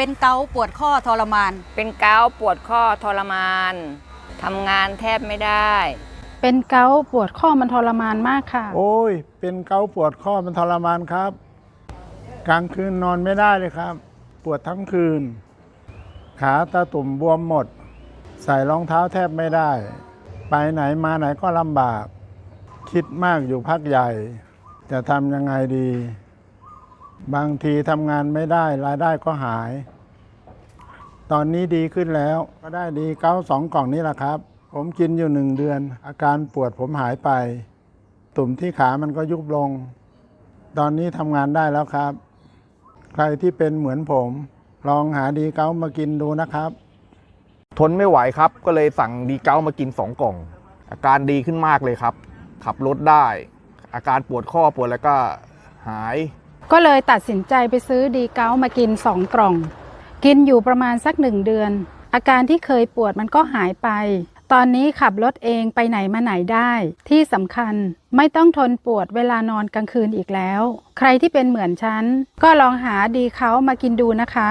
เป็นเกาต์ปวดข้อทรมาน เป็นเกาต์ปวดข้อทรมานทำงานแทบไม่ได้ เป็นเกาต์ปวดข้อมันทรมานมากค่ะ โอ้ย เป็นเกาต์ปวดข้อมันทรมานครับ กลางคืนนอนไม่ได้เลยครับ ปวดทั้งคืน ขาตาตุ่มบวมหมด ใส่รองเท้าแทบไม่ได้ ไปไหนมาไหนก็ลำบาก คิดมากอยู่พักใหญ่ จะทำยังไงดี บางทีทำงานไม่ได้รายได้ก็หาย ตอนนี้ดีขึ้นแล้ว ก็ได้ดีเก้าสองกล่องนี้แหละครับ ผมกินอยู่หนึ่งเดือน อาการปวดผมหายไป ตุ่มที่ขามันก็ยุบลง ตอนนี้ทำงานได้แล้วครับ ใครที่เป็นเหมือนผม ลองหาดีเก้ามากินดูนะครับ ทนไม่ไหวครับ ก็เลยสั่งดีเก้ามากิน2กล่อง อาการดีขึ้นมากเลยครับ ขับรถได้ อาการปวดข้อปวดแล้วก็หาย ก็เลยตัดสินใจไปซื้อดีเกามากิน2กล่อง กินอยู่ประมาณสักหนึ่งเดือน อาการที่เคยปวดมันก็หายไป ตอนนี้ขับรถเองไปไหนมาไหนได้ ที่สำคัญไม่ต้องทนปวดเวลานอนกลางคืนอีกแล้ว ใครที่เป็นเหมือนฉัน ก็ลองหาดีเขามากินดูนะคะ